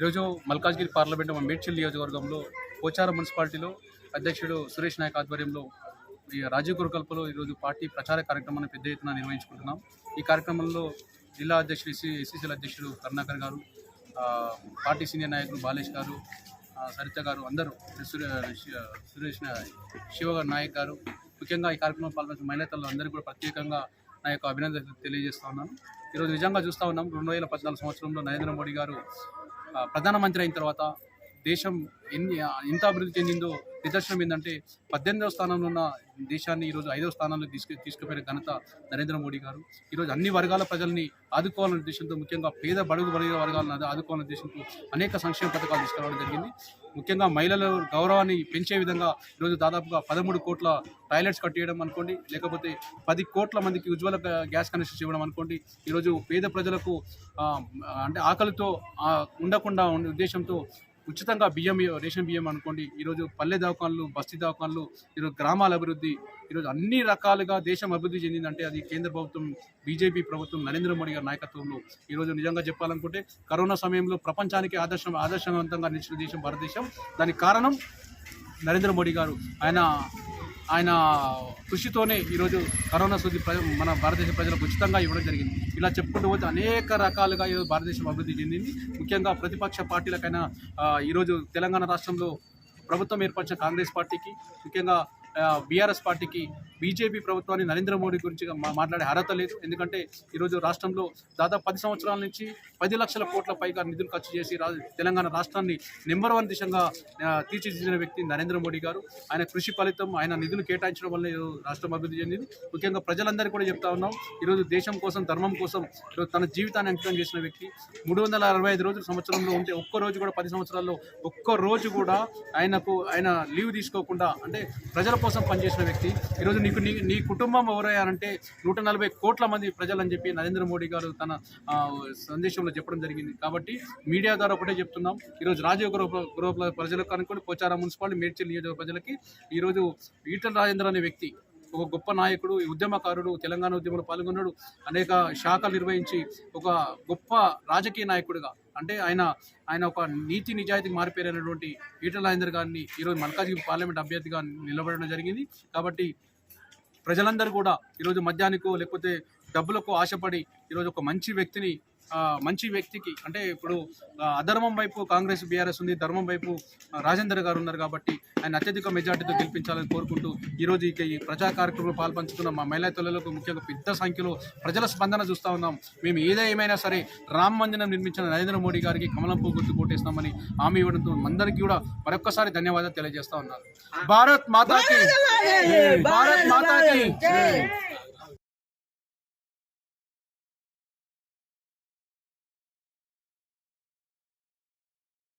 ఈరోజు మల్కాజ్గిరి పార్లమెంటు మా మేడ్చల్ నియోజకవర్గంలో పోచారం మున్సిపాలిటీలో అధ్యక్షుడు సురేష్ నాయక్ ఆధ్వర్యంలో ఈ రాజీవ్ గురుకల్పలో ఈరోజు పార్టీ ప్రచార కార్యక్రమాన్ని పెద్ద ఎత్తున నిర్వహించుకుంటున్నాం. ఈ కార్యక్రమంలో జిల్లా అధ్యక్షుడు ఎస్సీ ఎస్సీసీల అధ్యక్షుడు కరుణాకర్ గారు పార్టీ సీనియర్ నాయకులు బాలేష్ గారు సరిత గారు అందరూ సురేష్ శివ నాయక్ గారు ముఖ్యంగా ఈ కార్యక్రమం పాల్గొన్న మహిళలు అందరికీ కూడా ప్రత్యేకంగా నా యొక్క అభినందనలు తెలియజేస్తా ఉన్నాను. ఈరోజు నిజంగా చూస్తూ ఉన్నాం రెండు వేల పద్నాలుగు సంవత్సరంలో నరేంద్ర మోడీ గారు ప్రధానమంత్రి అయిన తర్వాత దేశం ఎన్ని ఎంత అభివృద్ధి చెందిందో నిదర్శనం ఏంటంటే పద్దెనిమిదవ స్థానంలో ఉన్న దేశాన్ని ఈరోజు ఐదవ స్థానంలో తీసుకు తీసుకుపోయిన ఘనత నరేంద్ర మోడీ గారు. ఈరోజు అన్ని వర్గాల ప్రజల్ని ఆదుకోవాలనే ఉద్దేశంతో ముఖ్యంగా పేద బడుగు బలిగిన వర్గాలను ఆదుకోవాలనే ఉద్దేశంతో అనేక సంక్షేమ పథకాలు తీసుకురావడం జరిగింది. ముఖ్యంగా మహిళల గౌరవాన్ని పెంచే విధంగా ఈరోజు దాదాపుగా పదమూడు కోట్ల టాయిలెట్స్ కట్టేయడం అనుకోండి లేకపోతే పది కోట్ల మందికి ఉజ్వల గ్యాస్ కనెక్షన్స్ ఇవ్వడం అనుకోండి ఈరోజు పేద ప్రజలకు అంటే ఆకలితో ఉండకుండా ఉండే ఉద్దేశంతో ఉచితంగా బియ్యం రేషన్ బియ్యం అనుకోండి ఈరోజు పల్లె దవాఖాన్లు బస్తీ దవాఖాన్లు ఈరోజు గ్రామాల అభివృద్ధి ఈరోజు అన్ని రకాలుగా దేశం అభివృద్ధి చెందిందంటే అది కేంద్ర ప్రభుత్వం బీజేపీ ప్రభుత్వం నరేంద్ర మోడీ గారి నాయకత్వంలో ఈరోజు నిజంగా చెప్పాలనుకుంటే కరోనా సమయంలో ప్రపంచానికి ఆదర్శం ఆదర్శవంతంగా నిలిచిన దేశం భారతదేశం. దానికి కారణం నరేంద్ర మోడీ గారు. ఆయన ఆయన కృషితోనే ఈరోజు కరోనా సూది ప్ర- మన భారతదేశ ప్రజలకు ఉచితంగా ఇవ్వడం జరిగింది. ఇలా చెప్పుకుంటూ పోతే అనేక రకాలుగా ఈరోజు భారతదేశం అభివృద్ధి చెందింది. ముఖ్యంగా ప్రతిపక్ష పార్టీలకైనా ఈరోజు తెలంగాణ రాష్ట్రంలో ప్రభుత్వం ఏర్పరిచిన కాంగ్రెస్ పార్టీకి ముఖ్యంగా బీఆర్ఎస్ పార్టీకి బీజేపీ ప్రభుత్వాన్ని నరేంద్ర మోడీ గురించి మాట్లాడే అర్హత లేదు. ఎందుకంటే ఈరోజు రాష్ట్రంలో దాదాపు పది సంవత్సరాల నుంచి పది లక్షల కోట్ల పైగా నిధులు ఖర్చు చేసి తెలంగాణ రాష్ట్రాన్ని నెంబర్ వన్ దిశగా తీర్చిదిద్దిన వ్యక్తి నరేంద్ర మోడీ గారు. ఆయన కృషి ఫలితం ఆయన నిధులు కేటాయించడం వల్ల రాష్ట్రం అభివృద్ధి చెందింది. ముఖ్యంగా ప్రజలందరికీ కూడా చెప్తా ఉన్నాం ఈరోజు దేశం కోసం ధర్మం కోసం తన జీవితాన్ని అంకితం చేసిన వ్యక్తి. మూడు వందల అరవై ఐదు రోజులు సంవత్సరంలో ఉంటే ఒక్క రోజు కూడా పది సంవత్సరాల్లో ఒక్క రోజు కూడా ఆయనకు ఆయన లీవ్ తీసుకోకుండా అంటే ప్రజల కోసం పనిచేసిన వ్యక్తి. ఈరోజు నీకు నీ నీ కుటుంబం ఎవరయ్యారంటే నూట నలభై కోట్ల మంది ప్రజలని చెప్పి నరేంద్ర మోడీ గారు తన సందేశంలో చెప్పడం జరిగింది. కాబట్టి మీడియా ద్వారా ఒకటే చెప్తున్నాం. ఈరోజు రాజీవ్ గ్రూప్ గ్రూప్ ప్రజలకు అనుకోండి పోచారం మున్సిపాలిటీ మేడ్చల్ నియోజక ప్రజలకి ఈరోజు ఈటల రాజేంద్ర అనే వ్యక్తి ఒక గొప్ప నాయకుడు ఉద్యమకారుడు తెలంగాణ ఉద్యమంలో పాల్గొన్నాడు. అనేక శాఖలు నిర్వహించి ఒక గొప్ప రాజకీయ నాయకుడిగా అంటే ఆయన ఆయన ఒక నీతి నిజాయితీకి మారిపోయినటువంటి ఈటల రాజేందర్ గారిని ఈరోజు మల్కాజ్గిరి పార్లమెంట్ అభ్యర్థిగా నిలబడడం జరిగింది. కాబట్టి ప్రజలందరూ కూడా ఈరోజు మద్యానికో లేకపోతే డబ్బులకు ఆశపడి ఈరోజు ఒక మంచి వ్యక్తిని మంచి వ్యక్తికి అంటే ఇప్పుడు అధర్మం వైపు కాంగ్రెస్ బీఆర్ఎస్ ఉంది ధర్మం వైపు రాజేందర్ గారు ఉన్నారు కాబట్టి ఆయన అత్యధిక మెజార్టీతో గెలిపించాలని కోరుకుంటూ ఈరోజు ఇక ఈ ప్రజా కార్యక్రమంలో పాల్పంచుకున్న మా మహిళా తల్లులకు ముఖ్యంగా పెద్ద సంఖ్యలో ప్రజల స్పందన చూస్తూ ఉన్నాం. మేము ఏదేమైనా సరే రామ్ మందిరం నిర్మించిన నరేంద్ర మోడీ గారికి కమలం పువ్వు గుర్తు కొట్టేస్తామని హామీ ఇవ్వడంతో అందరికీ కూడా మరొక్కసారి ధన్యవాదాలు తెలియజేస్తా ఉన్నాను. భారత్ మాతాకి భారత్ మాతాకి